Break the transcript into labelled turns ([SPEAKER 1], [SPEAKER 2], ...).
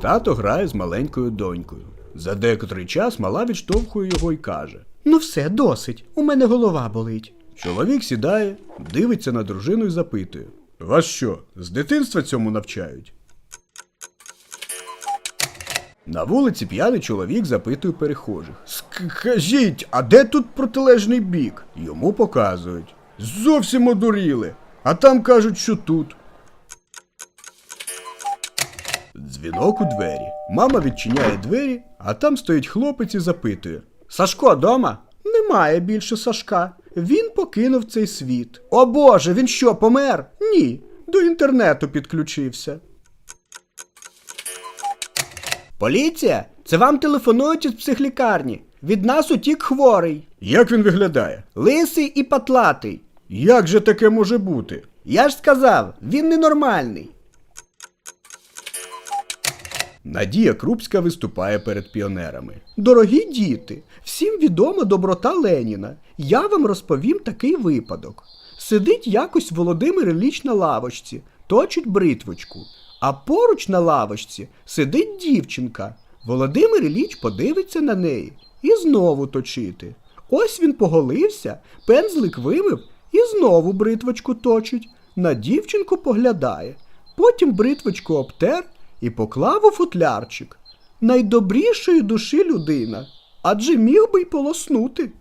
[SPEAKER 1] Тато грає з маленькою донькою. За декотрий час мала відштовхує його і каже:
[SPEAKER 2] Ну все, досить. У мене голова болить.
[SPEAKER 1] Чоловік сідає, дивиться на дружину і запитує: Вас що, з дитинства цьому навчають? На вулиці п'яний чоловік запитує перехожих. Скажіть, а де тут протилежний бік? Йому показують. Зовсім одуріли. А там кажуть, що тут. Дзвінок у двері. Мама відчиняє двері, а там стоїть хлопець і запитує: Сашко дома? Немає більше Сашка. Він покинув цей світ. О Боже, він що, помер? Ні. До інтернету підключився. Поліція? Це вам телефонують із психлікарні. Від нас утік хворий. Як він виглядає? Лисий і патлатий. Як же таке може бути? Я ж сказав, він ненормальний. Надія Крупська виступає перед піонерами. Дорогі діти, всім відома доброта Леніна. Я вам розповім такий випадок. Сидить якось Володимир Ілліч на лавочці, точить бритвочку, а поруч на лавочці сидить дівчинка. Володимир Ілліч подивиться на неї і знову точити. Ось він поголився, пензлик вимив і знову бритвочку точить. На дівчинку поглядає. Потім бритвочку обтер і поклав у футлярчик. Найдобрішої душі людина, адже міг би й полоснути.